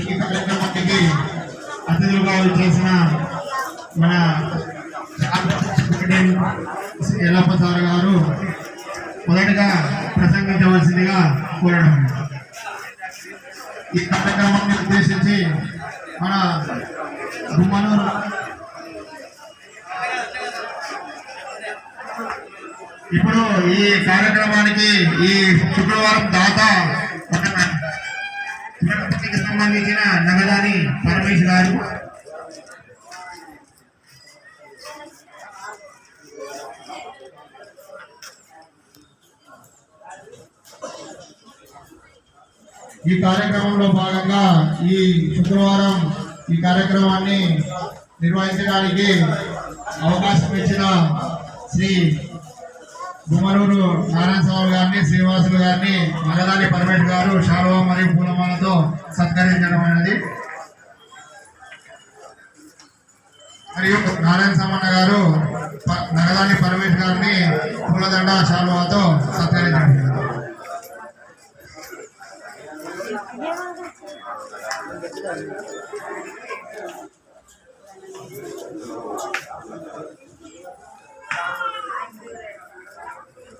ఈ కార్యక్రమానికి అతిథులుగా చేసిన మన ఎల్లప్ప సార్ గారు మొదటగా ప్రసంగించవలసిందిగా కోరడం ఈ కార్యక్రమాన్ని ఉద్దేశించి మన గుమ్మనూరు ఇప్పుడు ఈ కార్యక్రమానికి ఈ శుక్రవారం దాత ఒక సంబంధించిన నగదాని పరమేశ్ గారు. ఈ కార్యక్రమంలో భాగంగా ఈ శుక్రవారం ఈ కార్యక్రమాన్ని నిర్వహించడానికి అవకాశం ఇచ్చిన శ్రీ గుమ్మరూరు నారాయణ స్వామి గారిని శ్రీనివాసులు గారిని మలదాని పరమేష్ గారు శాలువ మరియు పూలమాలతో సత్కరించడం అనేది. మరియు నారాయణ సమన్న గారు నగదాని పరమేష్ గారిని పూలదండ శాలువాతో సత్కరించడం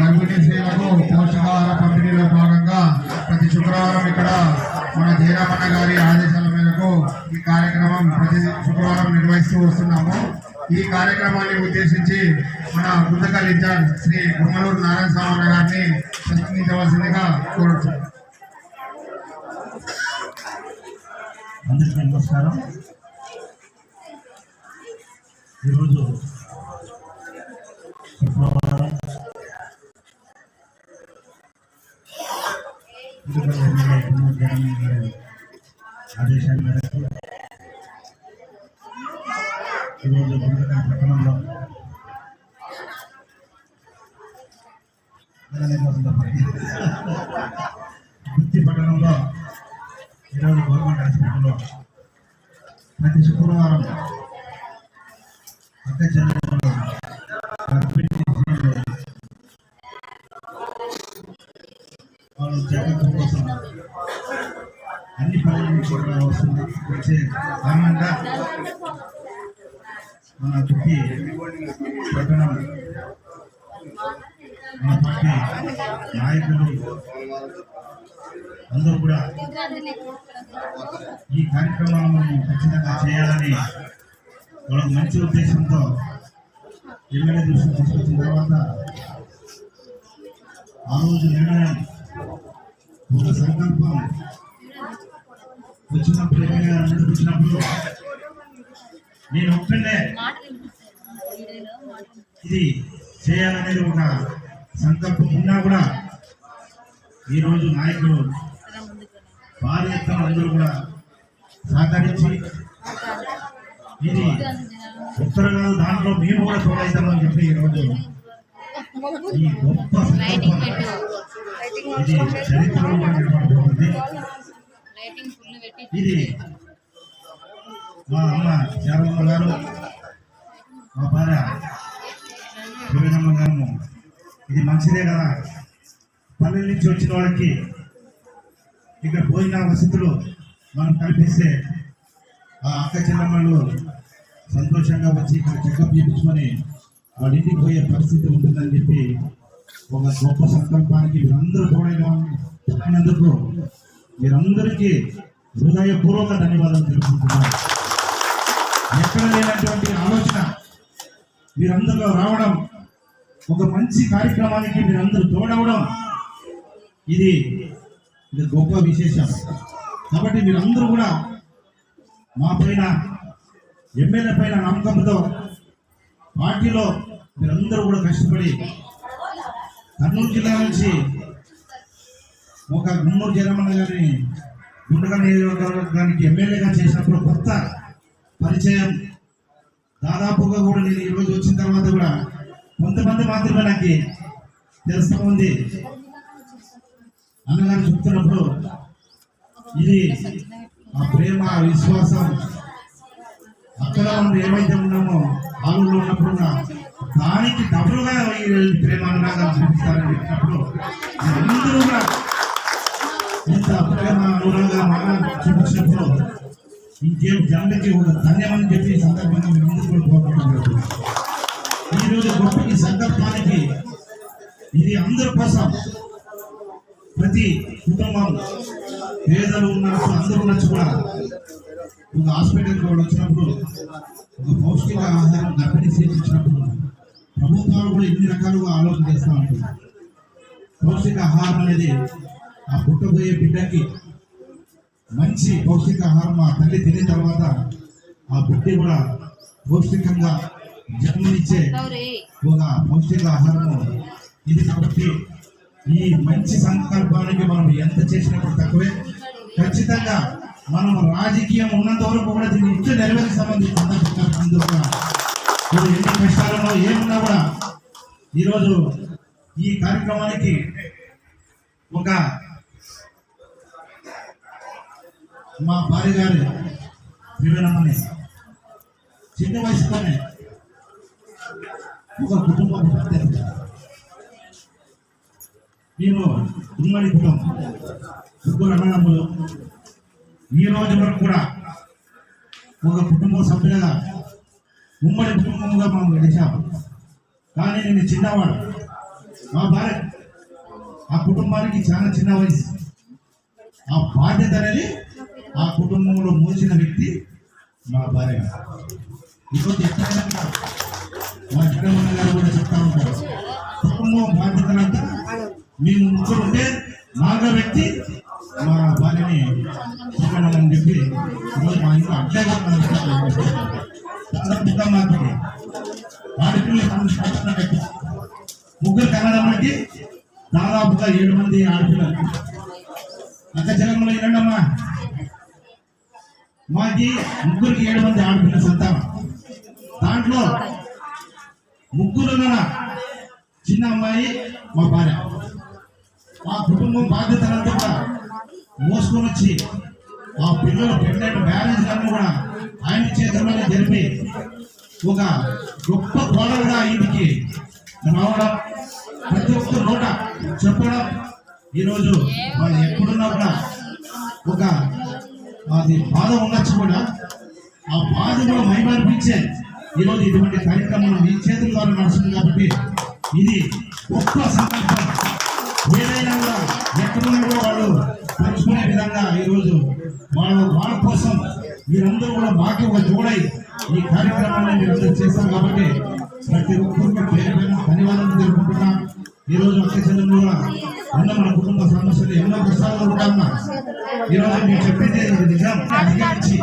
గర్భిణీ స్త్రీలకు పోషకాహార పంపిణీలో భాగంగా ప్రతి శుక్రవారం ఇక్కడ మన జయరామన్న గారి ఆదేశాల మేరకు ఈ కార్యక్రమం ప్రతి శుక్రవారం నిర్వహిస్తూ వస్తున్నాము. ఈ కార్యక్రమాన్ని ఉద్దేశించి మన గుంతకల్ ఇన్ఛార్జ్ శ్రీ గుమ్మలూరు నారాయణ స్వామి గారిని ప్రసంగించవలసిందిగా కోరుతున్నాం. అందరికీ నమస్కారం ఈరోజు శుక్రవారం తిరుపతి ఎమ్మెల్యే గుమ్మడి జగన్ గారి ఆదేశాల మేరకు ఈరోజు పట్టణంలో గుత్తి పట్టణంలో ఈరోజు గవర్నమెంట్ అన్ని పనులను కూడా వస్తుంది. వచ్చే కారణంగా మన చుట్టి పట్టణం మన పార్టీ నాయకులు అందరూ కూడా ఈ కార్యక్రమాలను ఖచ్చితంగా చేయాలని వాళ్ళ మంచి ఉద్దేశంతో ఎమ్మెల్యే దృష్టికి తీసుకొచ్చిన తర్వాత ఆ రోజు నిర్ణయం ఒక సంకల్పం వచ్చినప్పుడు ఎమ్మెల్యే గారు ముందుకు వచ్చినప్పుడు నేను ఒక్కడే ఇది చేయాలనేది ఒక సంకల్పం ఉన్నా కూడా ఈరోజు నాయకులు భారీ ఎత్తున అందరూ కూడా సహకరించి ఇది ఉత్తరంగా దాంట్లో మేము కూడా తోడైతామని చెప్పి ఈరోజు ఈ గొప్ప ఇది చరిత్రలో ఇది మా అమ్మ శారమ్మ గారు మా భార్య శివనమ్మ గారు ఇది మంచిదే కదా? పల్లెల నుంచి వచ్చిన వాళ్ళకి ఇక్కడ భోజన వసతులు మనం కల్పిస్తే ఆ అక్క చెల్లమ్మలు సంతోషంగా వచ్చి ఇక్కడ చెకప్ చేయించుకొని వాళ్ళ ఇంటికి పోయే పరిస్థితి ఉంటుందని చెప్పి ఒక గొప్ప సంకల్పానికి మీరందరూ తోడైనందుకు మీరందరికీ హృదయపూర్వక ధన్యవాదాలు తెలుపుకుంటున్నాను. ఎక్కడ లేనటువంటి ఆలోచన మీరందరిలో రావడం ఒక మంచి కార్యక్రమానికి మీరందరూ తోడవడం ఇది ఇది గొప్ప విశేషం. కాబట్టి మీరందరూ కూడా మా పైన ఎమ్మెల్యే పైన నమ్మకంతో పార్టీలో మీరందరూ కూడా కష్టపడి కర్నూలు జిల్లా నుంచి ఒక గుమ్మూరు జయరమణ గారిని గుండగా నియోజకవర్గానికి ఎమ్మెల్యేగా చేసినప్పుడు కొత్త పరిచయం దాదాపుగా కూడా నేను ఈరోజు వచ్చిన తర్వాత కూడా కొంతమంది మాత్రమే నాకు తెలుస్తూ ఉంది. అన్నగారు చెప్తున్నప్పుడు ఇది ఆ ప్రేమ విశ్వాసం అక్కడ మనం ఏమైతే ఉన్నామో ఆవుల్లో ఉన్నప్పుడు దానికి డబుల్గా ఈ ప్రేమ అనురాగాలు చూపిస్తారని చెప్పినప్పుడు అందరూ కూడా ఇంత ప్రేమ అనురాగం మనం చూపించినప్పుడు ఇంకేం జనరికి ఒక ధన్యమని చెప్పి ఈ సందర్భంగా మేము ముందుకు కోరుకుంటున్నాం. గొప్ప ఈ సందర్భానికి ఇది అందరి కోసం ప్రతి కుటుంబం పేదలు ఉన్నట్టు అందరూ ఉన్నట్టు కూడా. ఒక హాస్పిటల్కి వాళ్ళు వచ్చినప్పుడు ఒక పౌష్టిక ఆహారం గర్భిణీ సేవించినప్పుడు ప్రభుత్వాలు కూడా ఇన్ని రకాలుగా ఆలోచన చేస్తూ ఉంటుంది పౌష్టిక ఆహారం అనేది ఆ పుట్టబోయే బిడ్డకి మంచి పౌష్టిక ఆహారం ఆ తల్లి తిన్న తర్వాత ఆ బిడ్డ కూడా పౌష్టికంగా జన్మనిచ్చే ఒక పౌష్టిక ఆహారము ఇది కాబట్టి ఈ మంచి సంకల్పానికి మనం ఎంత చేసినప్పుడు తక్కువే. ఖచ్చితంగా మనం రాజకీయం ఉన్నంత వరకు కూడా దీన్ని ఇచ్చే నెరవేర్చి సంబంధించిన అందరూ కూడా ఇప్పుడు ఎన్ని కష్టాలలో ఏమున్నా కూడా ఈరోజు ఈ కార్యక్రమానికి ఒక మా భార్య గారు త్రివేణమ్మని చిన్న వయసులోనే ఒక కుటుంబం నేను ఉమ్మడి కుటుంబం. ముగ్గురు అన్నదమ్ములు ఈ రోజు వరకు కూడా ఒక కుటుంబ సభ్యులుగా ఉమ్మడి కుటుంబంగా మనం గడిచాము కానీ నేను చిన్నవాడు. మా భార్య ఆ కుటుంబానికి చాలా చిన్న వయసు. ఆ బాధ్యత అనేది ఆ కుటుంబంలో మోసిన వ్యక్తి మా భార్య. ఇంకొకటి ఎక్కడైనా మా జగన్మోహన్ గారు కూడా చెప్తా ఉంటారు. కుటుంబం బాధ్యతలంతా మేము ముగ్గురు ఉంటే నాగా వ్యక్తి మా భార్యని చూడమని చెప్పి ఈరోజు మా ఇంట్లో అడ్డగా చాలా పెద్ద మాత్రమే. ఆడపిల్లలు సంబంధించిన వ్యక్తి? ముగ్గురు కన్నడమ్మకి దాదాపుగా ఏడు మంది ఆడపిల్లలు. అక్క జగన్మోహన్ వినండమ్మా మాకి ముగ్గురికి ఏడు మంది ఆడపిల్ల సంతానం దాంట్లో ముగ్గురు చిన్న అమ్మాయి మా భార్య. మా కుటుంబం బాధ్యతలంతా కూడా మోసుకొని వచ్చి ఆ పిల్లలు ప్రెగ్నెంట్ బ్యాలెన్స్ అన్ని కూడా ఆయన చేతుల్లోనే జరిపి ఒక గొప్ప కోడలుగా ఇంటికి రావడం ప్రతి ఒక్క నోట చెప్పడం ఈరోజు వాళ్ళు ఎక్కడున్నా కూడా ఒక అది బాధ ఉండొచ్చు కూడా. ఆ బాధ కూడా మైమర్పించే ఈరోజు ఇటువంటి కార్యక్రమం మీ చేతుల ద్వారా నడుస్తుంది కాబట్టి ఇది గొప్ప సంకల్పం. ఏదైనా కూడా ఎక్కడున్నా కూడా వాళ్ళు పంచుకునే విధంగా ఈరోజు వాళ్ళ వాళ్ళ కోసం మీరందరూ కూడా మాకు ఒక జోడై ఈ కార్యక్రమాన్ని మీరందరూ చేస్తారు కాబట్టి ప్రతి ఒక్కరికి పేరు ధన్యవాదాలు తెలుపుకుంటున్నాం. ఈ రోజు అక్క చెల్లెలు కూడా ఉన్న మన కుటుంబ సమస్యలు ఎన్నో కష్టాలు ఉంటామా ఈ మీరు చెప్పింది ఇది నిజం. అధిగమించి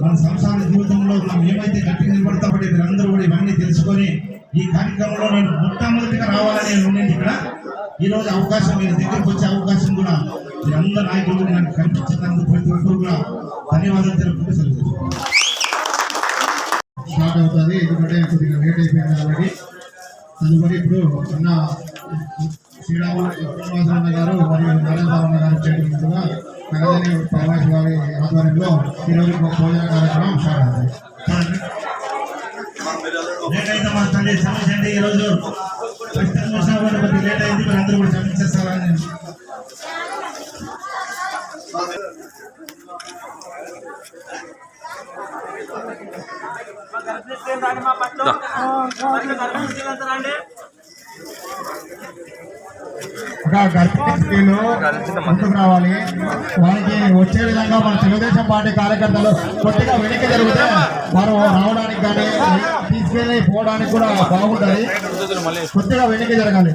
మన సంసార జీవితంలో మనం ఏమైతే గట్టిగా నిలబడతామో మీరందరూ కూడా ఇవన్నీ తెలుసుకొని ఈ కార్యక్రమంలో నేను మొట్టమొదటిగా రావాలని నేను ఉండింది ఇక్కడ. ఈ రోజు అవకాశం మీరు దగ్గరికి వచ్చే అవకాశం కూడా మీరందరూ నాయకులు నాకు కనిపించినందుకు ప్రతి ఒక్కరు కూడా ధన్యవాదాలు తెలుపుకుంటూ సెలవు స్టార్ట్ అవుతుంది ఎందుకంటే కొద్దిగా లేట్ అయిపోయింది కాబట్టి తదుపరి ఇప్పుడు అన్న శ్రీరాములు శ్రీనివాసరావు గారు మరియు నరేంద్రరావు గారు చేయడం ముందుగా నగదని ప్రవాసి వారి ఆధ్వర్యంలో ఈరోజు ఒక భోజన కార్యక్రమం అవుతుంది లేట్ మా తల్లి క్షమించండి ఈ రోజు కష్టం చూసినా కొద్దిగా లేట్ అయింది మీరు అందరూ కూడా క్షమించేస్తారని నేను ఇంకా ముందుకు రావాలి. వారికి వచ్చే విధంగా మన తెలుగుదేశం పార్టీ కార్యకర్తలు కొద్దిగా వెనక్కి జరిగితే వారు రావడానికి కానీ తీసుకెళ్ళి పోవడానికి కూడా బాగుంటుంది. కొద్దిగా వెనక్కి జరగాలి.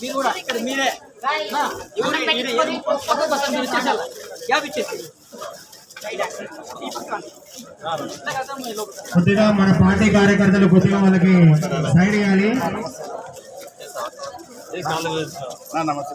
మీరు కూడా ఇక్కడ మీరే నా, ఎవరు మీరే పక్క పక్క మీరు ఇచ్చేసారు గ్యాప్ ఇచ్చేసి కొద్దిగా మన పార్టీ కార్యకర్తలు కొద్దిగా వాళ్ళకి సైడ్ ఇవ్వాలి నమస్తే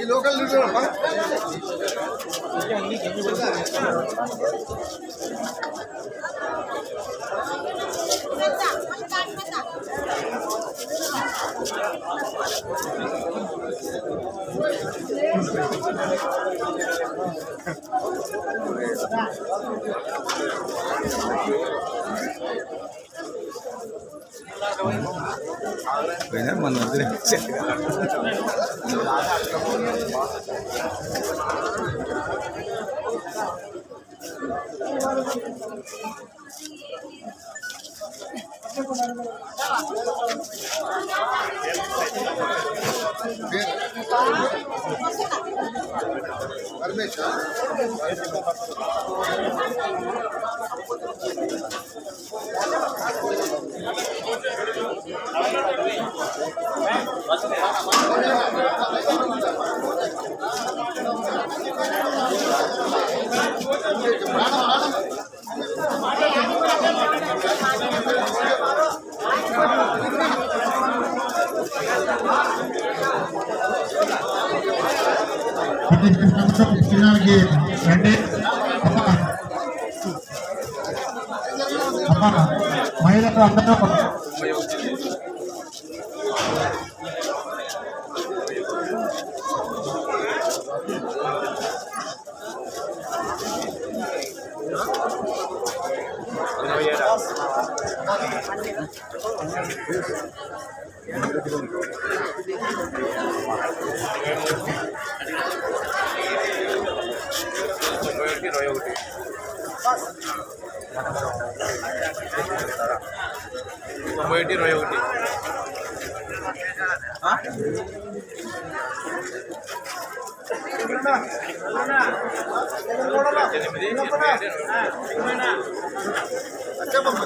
ఈ లోకల్ Thank you. வேணும் வந்து பரமேஸ்வரன். మన వదిలే చిన్నానికి రండి అమ్మా. అమ్మా, మహిళలు అందరూ తొంభై చెప్పమ్మా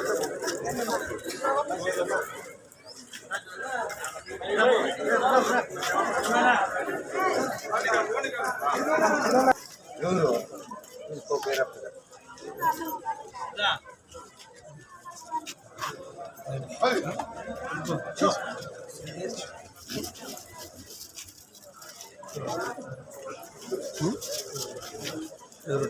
ಎದುರು